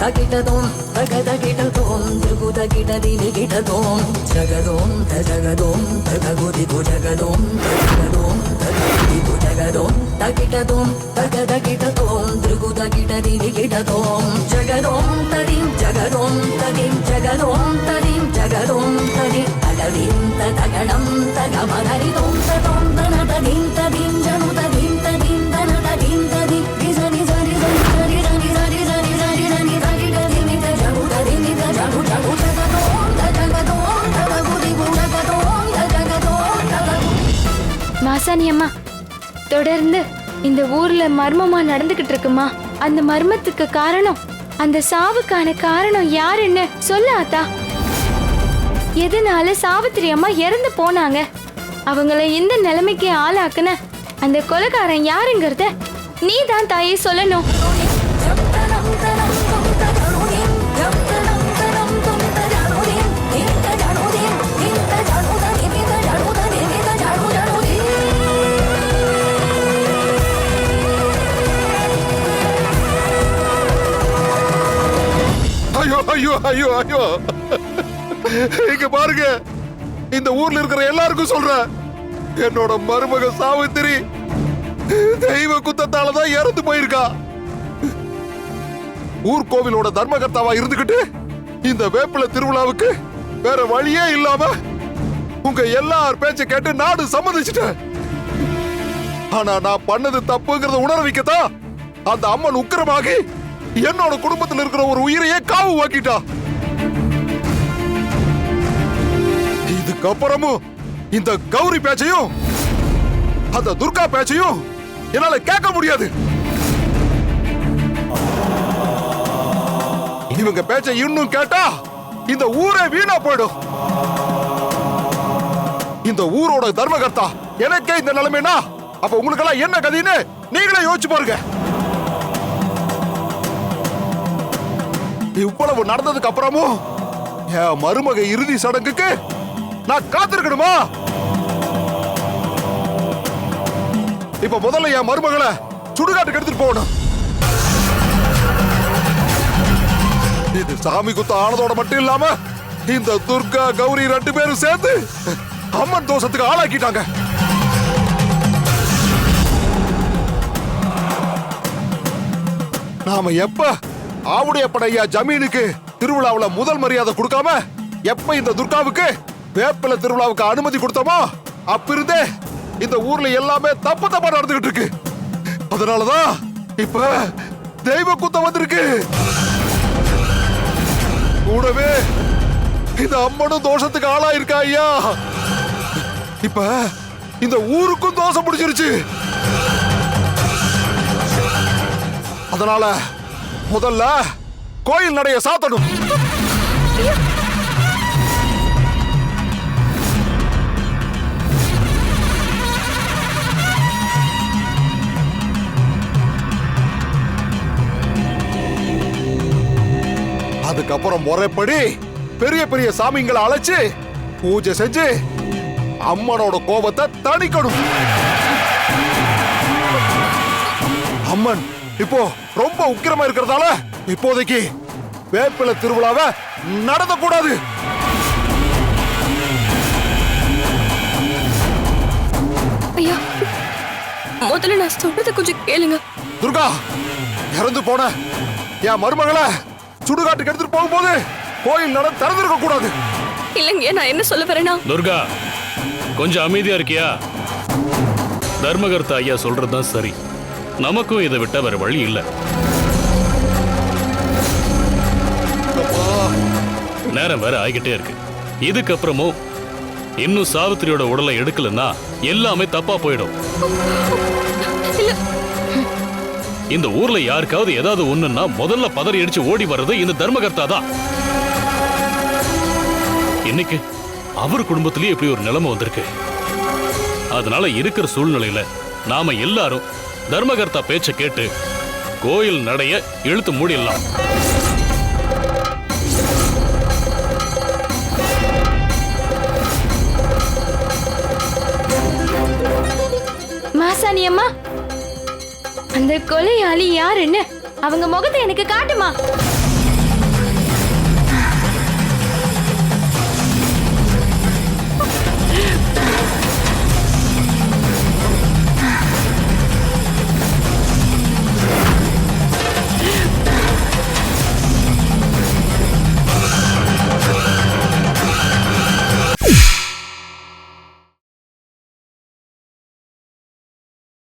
తగిటదోం తగదగిటదోం తిరుగుదగిటదినిగిటదోం జగదోం తగదోం తగగుదిగు జగదోం జగదోం తగదిగు జగదోం తగిటదోం తగదగిటదోం తిరుగుదగిటదినిగిటదోం జగదోం తదిం జగదోం తదిం జగదోం తదిం జగదోం తది తగదిం తగణం తగమగరిదోం తదోం மாசாணி அம்மா தொடர்ந்து இந்த ஊர்ல மர்மமா நடந்துகிட்டு இருக்குமா? அந்த மர்மத்துக்கு காரணம் அந்த சாவுக்கான காரணம் யாருன்னு சொல்ல ஆத்தா. எதனால சாவித்திரி அம்மா இறந்து போனாங்க? அவங்கள இந்த நிலைமைக்கு ஆளாக்குன அந்த கொலைகாரன் யாருங்கிறத நீ தான் தாயே சொல்லணும். ஐயோ ஐயோ ஐயோ. இங்க பாருங்க. இந்த ஊர்ல இருக்கிற எல்லாருக்கும் சொல்றேன். என்னோட மருமக சாவித்திரி தெய்வ குத்தத்தால தான் இறந்து போயிருக்கா. ஊர் கோவிலோட தர்மகர்த்தாவா இருந்துகிட்டு இந்த வேப்பில திருவிழாவுக்கு வேற வழியே இல்லாம உங்க எல்லார் பேச்ச கேட்டு நாடு சம்மதிச்சுட்டேன். ஆனா நான் பண்ணது தப்புங்கிறத உணர வைக்கத்தான் அந்த அம்மன் உக்கிரமாகி என்னோட குடும்பத்தில் இருக்கிற ஒரு உயிரையே காவு வாக்கிட்டா. இதுக்கப்புறமும் இந்த கௌரி பேச்சையும் அந்த துர்கா பேச்சையும் என்னால கேட்க முடியாது. இவங்க பேச்சை இன்னும் கேட்டா இந்த ஊரே வீணா போயிடும். இந்த ஊரோட தர்மகர்த்தா எனக்கே இந்த நிலைமைனா அப்ப உங்களுக்கெல்லாம் என்ன கதைன்னு நீங்களே யோசிச்சு பாருங்க. இவ்வளவு நடந்ததுக்கு அப்புறமும் என் மருமக இறுதி சடங்குக்கு நான் காத்திருக்கணுமா? இப்ப முதல்ல என் மருமகளை சுடுகாட்டுக்கு எடுத்துட்டு போகணும். இது சாமி குத்த ஆனதோட மட்டும் இல்லாம இந்த துர்கா கௌரி ரெண்டு பேரும் சேர்ந்து அம்மன் தோஷத்துக்கு ஆளாக்கிட்டாங்க. நாம எப்ப ஆவுடையப்படையா ஜமீனுக்கு திருவிழாவுல முதல் மரியாதை கொடுக்காம எப்ப இந்த துர்காவுக்கு வேப்பில திருவிழாவுக்கு அனுமதி கொடுத்தோமோ அப்பிருந்தே இந்த ஊர்ல எல்லாமே தப்பு தப்பா நடந்துகிட்டு இருக்கு. அதனாலதான் இப்ப தெய்வ குத்தம் வந்திருக்கு. கூடவே இந்த அம்மனும் தோஷத்துக்கு ஆளா இருக்கா ஐயா? இப்ப இந்த ஊருக்கும் தோஷம் பிடிச்சிருச்சு. அதனால முதல்ல கோயில் நடைய சாத்தணும். அதுக்கப்புறம் முறைப்படி பெரிய பெரிய சாமிங்களை அழைச்சு பூஜை செஞ்சு அம்மனோட கோபத்தை தணிக்கணும். அம்மன் இப்போ ரொம்ப உக்கிரமா இருக்கிறதால இப்போதைக்கு வேப்பில திருவிழாவை நடத்த கூடாது ஐயா முதல்ல நான் சொல்றத கொஞ்சம் கேளுங்க. துர்கா இறந்து போன என் மருமகளை சுடுகாட்டுக்கு எடுத்துட்டு போகும்போது கோயில் நட திறந்திருக்க கூடாது. இல்லைங்க நான் என்ன சொல்ல வரேன்னா? துர்கா கொஞ்சம் அமைதியா இருக்கியா? தர்மகர்த்தா ஐயா சொல்றதுதான் சரி. நமக்கும் இதை விட்ட வேற வழி இல்ல. நேரம் வேற ஆகிக்கிட்டே இருக்கு. இதுக்கப்புறமும் இன்னும் சாவித்திரியோட உடலை எடுக்கலன்னா எல்லாமே தப்பா போயிடும். இந்த ஊர்ல யாருக்காவது ஏதாவது ஒண்ணுன்னா முதல்ல பதறி அடிச்சு ஓடி வர்றது இந்த தர்மகர்த்தா தான். இன்னைக்கு அவர் குடும்பத்திலேயே இப்படி ஒரு நிலைமை வந்திருக்கு. அதனால இருக்கிற சூழ்நிலையில நாம எல்லாரும் தர்மகர்த்தா பேச்ச கேட்டு கோயில் நடைய இழுத்து மூடிடலாம். மாசாணி அம்மா அந்த கொலையாளி யாருன்னு அவங்க முகத்தை எனக்கு காட்டுமா?